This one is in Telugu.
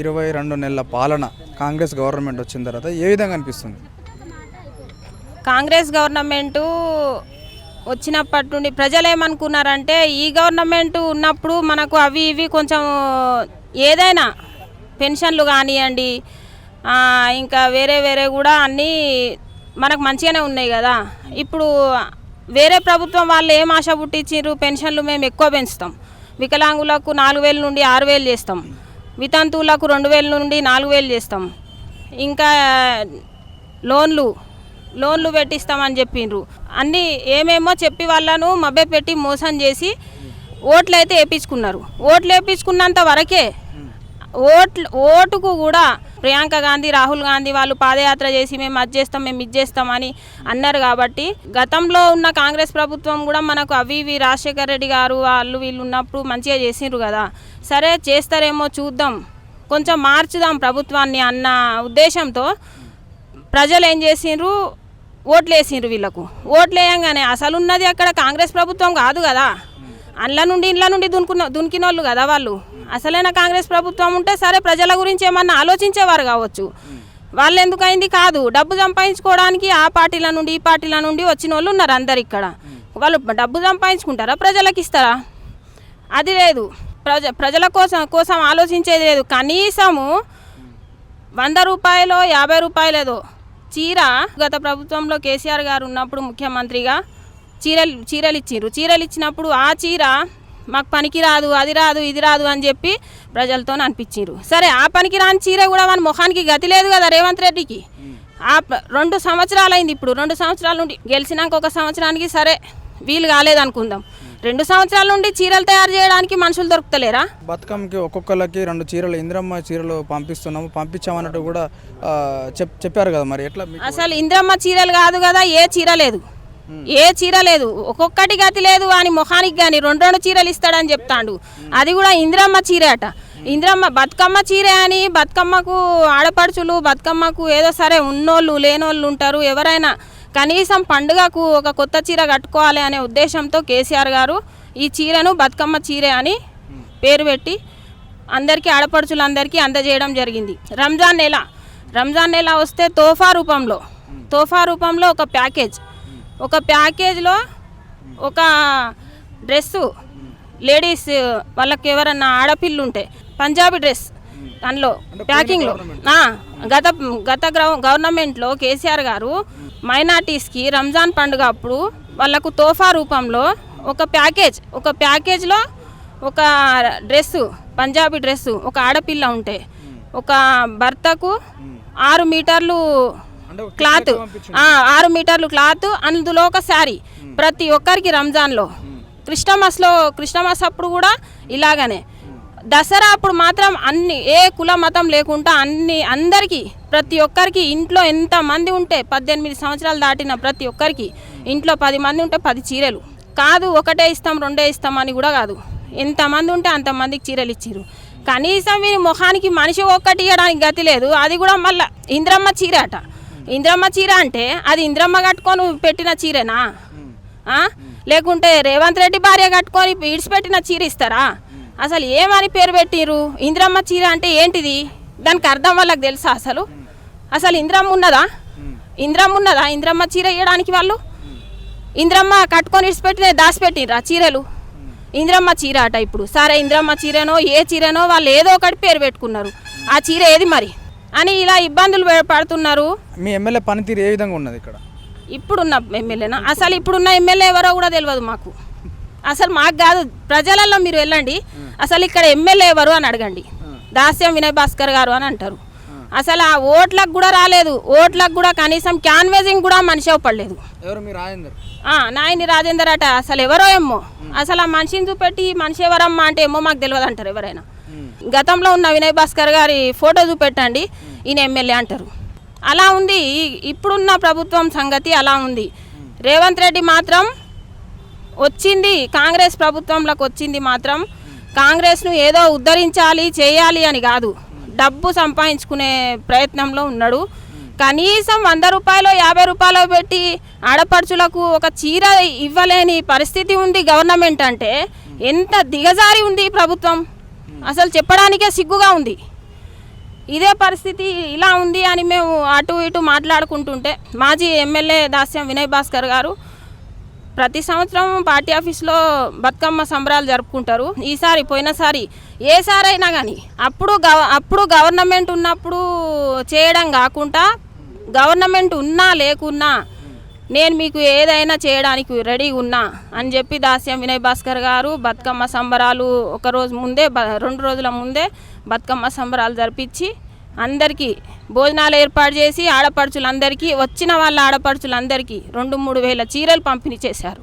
ఇరవై రెండు నెలల పాలన కాంగ్రెస్ గవర్నమెంట్ వచ్చిన తర్వాత ఏ విధంగా అనిపిస్తుంది? కాంగ్రెస్ గవర్నమెంటు వచ్చినప్పటి నుండి ప్రజలు ఏమనుకున్నారంటే ఈ గవర్నమెంట్ ఉన్నప్పుడు మనకు అవి ఇవి కొంచెం ఏదైనా పెన్షన్లు కానివ్వండి ఇంకా వేరే వేరే కూడా అన్నీ మనకు మంచిగానే ఉన్నాయి కదా. ఇప్పుడు వేరే ప్రభుత్వం వాళ్ళు ఏం ఆశ పుట్టించారు పెన్షన్లు మేము ఎక్కువ పెంచుతాం. వికలాంగులకు నాలుగు వేల నుండి ఆరు వేలు చేస్తాం. వితంతువులకు రెండు వేల నుండి నాలుగు వేలు చేస్తాం. ఇంకా లోన్లు లోన్లు పెట్టిస్తామని చెప్పిండ్రు. అన్నీ ఏమేమో చెప్పి వాళ్ళను మభ్య పెట్టి మోసం చేసి ఓట్లు అయితే వేయించుకున్నారు ఓట్లు వేయించుకున్నంత వరకే ఓట్లు ఓటుకు కూడా ప్రియాంక గాంధీ రాహుల్ గాంధీ వాళ్ళు పాదయాత్ర చేసి మేము అది చేస్తాం మేము ఇది చేస్తామని అన్నారు కాబట్టి గతంలో ఉన్న కాంగ్రెస్ ప్రభుత్వం కూడా మనకు అవి ఇవి రాజశేఖర్ రెడ్డి గారు వాళ్ళు వీళ్ళు ఉన్నప్పుడు మంచిగా చేసిండ్రు కదా. సరే చేస్తారేమో చూద్దాం. కొంచెం మార్చుదాం ప్రభుత్వాన్ని అన్న ఉద్దేశంతో ప్రజలు ఏం చేసిండ్రు? ఓట్లు వేసిండ్రు వీళ్ళకు. ఓట్లు వేయంగానే అసలు ఉన్నది అక్కడ కాంగ్రెస్ ప్రభుత్వం కాదు కదా. అండ్ల నుండి ఇండ్ల నుండి దునుకున్న దునికినోళ్ళు కదా వాళ్ళు. అసలైన కాంగ్రెస్ ప్రభుత్వం ఉంటే సరే ప్రజల గురించి ఏమన్నా ఆలోచించేవారు కావచ్చు. వాళ్ళు ఎందుకైంది కాదు. డబ్బు సంపాదించుకోవడానికి ఆ పార్టీల నుండి ఈ పార్టీల నుండి వచ్చిన వాళ్ళు ఉన్నారు అందరు ఇక్కడ. వాళ్ళు డబ్బు సంపాదించుకుంటారా? ప్రజలకు ఇస్తారా? అది లేదు. ప్రజ ప్రజల కోసం కోసం ఆలోచించేది లేదు. కనీసము వంద రూపాయలు యాభై రూపాయలేదో చీర గత ప్రభుత్వంలో కేసీఆర్ గారు ఉన్నప్పుడు ముఖ్యమంత్రిగా చీరలు చీరలు ఇచ్చిండ్రు. చీరలు ఇచ్చినప్పుడు ఆ చీర మాకు పనికి రాదు అది రాదు ఇది రాదు అని చెప్పి ప్రజలతో అనిపించిండ్రు. సరే ఆ పనికి రాని చీర కూడా మన ముఖానికి గతి లేదు కదా రేవంత్ రెడ్డికి. ఆ రెండు సంవత్సరాలు అయింది ఇప్పుడు. రెండు సంవత్సరాల నుండి గెలిచినాక ఒక సంవత్సరానికి సరే వీలు కాలేదనుకుందాం. రెండు సంవత్సరాల నుండి చీరలు తయారు చేయడానికి మనుషులు దొరుకుతలేరా? బతుకమ్మకి ఒక్కొక్కరికి రెండు చీరలు ఇందిరమ్మ చీరలు పంపిస్తున్నాము. పంపించామన్నట్టు కూడా చెప్పారు కదా మరి. ఎట్లా అసలు ఇంద్రమ్మ చీరలు కాదు కదా ఏ చీర లేదు. ఏ చీర లేదు. ఒక్కొక్కటి గతి లేదు అని మొహానికి కానీ రెండు రెండు చీరలు ఇస్తాడని చెప్తాడు. అది కూడా ఇంద్రమ్మ చీర అట ఇంద్రమ్మ బతుకమ్మ చీర అని బతుకమ్మకు ఆడపడుచులు బతుకమ్మకు ఏదో సరే ఉన్నోళ్ళు లేనోళ్ళు ఉంటారు. ఎవరైనా కనీసం పండుగకు ఒక కొత్త చీర కట్టుకోవాలి అనే ఉద్దేశంతో కేసీఆర్ గారు ఈ చీరను బతుకమ్మ చీర అని పేరు పెట్టి అందరికీ ఆడపడుచులందరికీ అందజేయడం జరిగింది. రంజాన్ నెల. రంజాన్ నెల వస్తే తోఫా రూపంలో తోఫా రూపంలో ఒక ప్యాకేజ్. ఒక ప్యాకేజ్లో ఒక డ్రెస్సు లేడీస్ వాళ్ళకి ఎవరన్నా ఆడపిల్లు ఉంటే పంజాబీ డ్రెస్ దానిలో ప్యాకింగ్లో. గత గత గవర్నమెంట్లో కేసీఆర్ గారు మైనార్టీస్కి రంజాన్ పండుగ అప్పుడు వాళ్ళకు తోఫా రూపంలో ఒక ప్యాకేజ్ ఒక ప్యాకేజ్లో ఒక డ్రెస్సు పంజాబీ డ్రెస్సు ఒక ఆడపిల్ల ఉంటే ఒక భర్తకు ఆరు మీటర్లు క్లాత్. ఆరు మీటర్లు క్లాత్ అందులో ఒక శారీ. ప్రతి ఒక్కరికి రంజాన్లో. క్రిస్టమస్లో క్రిస్టమస్ అప్పుడు కూడా ఇలాగనే. దసరా అప్పుడు మాత్రం అన్ని ఏ కుల మతం లేకుండా అన్ని అందరికీ ప్రతి ఒక్కరికి ఇంట్లో ఎంత మంది ఉంటే పద్దెనిమిది సంవత్సరాలు దాటిన ప్రతి ఒక్కరికి ఇంట్లో పది మంది ఉంటే పది చీరలు. కాదు ఒకటే ఇస్తాం రెండే ఇస్తాం అని కూడా కాదు. ఎంతమంది ఉంటే అంతమందికి చీరలు ఇచ్చిర్రు. కనీసం వీరి ముఖానికి మనిషి ఒక్కటి ఇవ్వడానికి గతి లేదు. అది కూడా మళ్ళా ఇంద్రమ్మ చీర అట. ఇంద్రమ్మ చీర అంటే అది ఇంద్రమ్మ కట్టుకొని పెట్టిన చీరేనా? లేకుంటే రేవంత్ రెడ్డి భార్య కట్టుకొని ఇడిచిపెట్టిన చీర ఇస్తారా? అసలు ఏమని పేరు పెట్టిరు ఇంద్రమ్మ చీర అంటే ఏంటిది? దానికి అర్థం వాళ్ళకి తెలుసా అసలు? అసలు ఇంద్రమ్మ ఉన్నదా? ఇంద్రమ్మ ఉన్నదా? ఇంద్రమ్మ చీర ఇవ్వడానికి వాళ్ళు? ఇంద్రమ్మ కట్టుకొని ఇడిచిపెట్టిన దాచిపెట్టిర్రా చీరలు? ఇంద్రమ్మ చీర అట ఇప్పుడు. సరే ఇంద్రమ్మ చీరనో ఏ చీరనో వాళ్ళు ఏదో ఒకటి పేరు పెట్టుకున్నారు. ఆ చీర ఏది మరి? అని ఇలా ఇబ్బందులు పడుతున్నారు. మీ ఎమ్మెల్యే పనితీరు ఏ విధంగా ఉన్నది ఇక్కడ? ఇప్పుడున్న ఎమ్మెల్యేనా? అసలు ఇప్పుడున్న ఎమ్మెల్యే ఎవరో కూడా తెలియదు మాకు. అసలు మాకు కాదు ప్రజలలో మీరు వెళ్ళండి. అసలు ఇక్కడ ఎమ్మెల్యే ఎవరు అని అడగండి. దాస్యం వినయ్ భాస్కర్ గారు అని అంటారు. అసలు ఆ ఓట్లకు కూడా రాలేదు. ఓట్లకు కూడా కనీసం క్యాన్వేజింగ్ కూడా మనిషి అవ్వలేదు నాయని రాజేందర్? అట. అసలు ఎవరో ఏమో. అసలు ఆ మనిషిని చూపెట్టి మనిషి ఎవరమ్మా అంటే ఏమో మాకు తెలియదు అంటారు ఎవరైనా. గతంలో ఉన్న వినయ్ భాస్కర్ గారి ఫోటో చూపెట్టండి ఈయన ఎమ్మెల్యే అంటారు. అలా ఉంది. ఈ- ఇప్పుడున్న ప్రభుత్వం సంగతి అలా ఉంది. రేవంత్ రెడ్డి మాత్రం వచ్చింది కాంగ్రెస్ ప్రభుత్వంలోకి వచ్చింది మాత్రం కాంగ్రెస్ను ఏదో ఉద్ధరించాలి చేయాలి అని కాదు. డబ్బు సంపాదించుకునే ప్రయత్నంలో ఉన్నాడు. కనీసం వంద రూపాయలు యాభై రూపాయలు పెట్టి ఆడపడుచులకు ఒక చీర ఇవ్వలేని పరిస్థితి ఉంది గవర్నమెంట్ అంటే. ఎంత దిగజారి ఉంది ప్రభుత్వం. Hmm. అసలు చెప్పడానికే సిగ్గుగా ఉంది. ఇదే పరిస్థితి ఇలా ఉంది అని మేము అటు ఇటు మాట్లాడుకుంటుంటే మాజీ ఎమ్మెల్యే దాస్యం వినయ్ భాస్కర్ గారు ప్రతి సంవత్సరం పార్టీ ఆఫీస్లో బతుకమ్మ సంబరాలు జరుపుకుంటారు. ఈసారి పోయినసారి ఏ సారైనా కానీ అప్పుడు గవ అప్పుడు గవర్నమెంట్ ఉన్నప్పుడు చేయడం కాకుండా గవర్నమెంట్ ఉన్నా లేకున్నా నేను మీకు ఏదైనా చేయడానికి రెడీ ఉన్నా అని చెప్పి దాస్యం వినయ్ భాస్కర్ గారు బతుకమ్మ సంబరాలు ఒక రోజు ముందే బ- రెండు రోజుల ముందే బతుకమ్మ సంబరాలు జరిపించి అందరికీ భోజనాలు ఏర్పాటు చేసి ఆడపడుచులందరికీ వచ్చిన వాళ్ళ ఆడపడుచులందరికీ రెండు మూడు వేల చీరలు పంపిణీ చేశారు.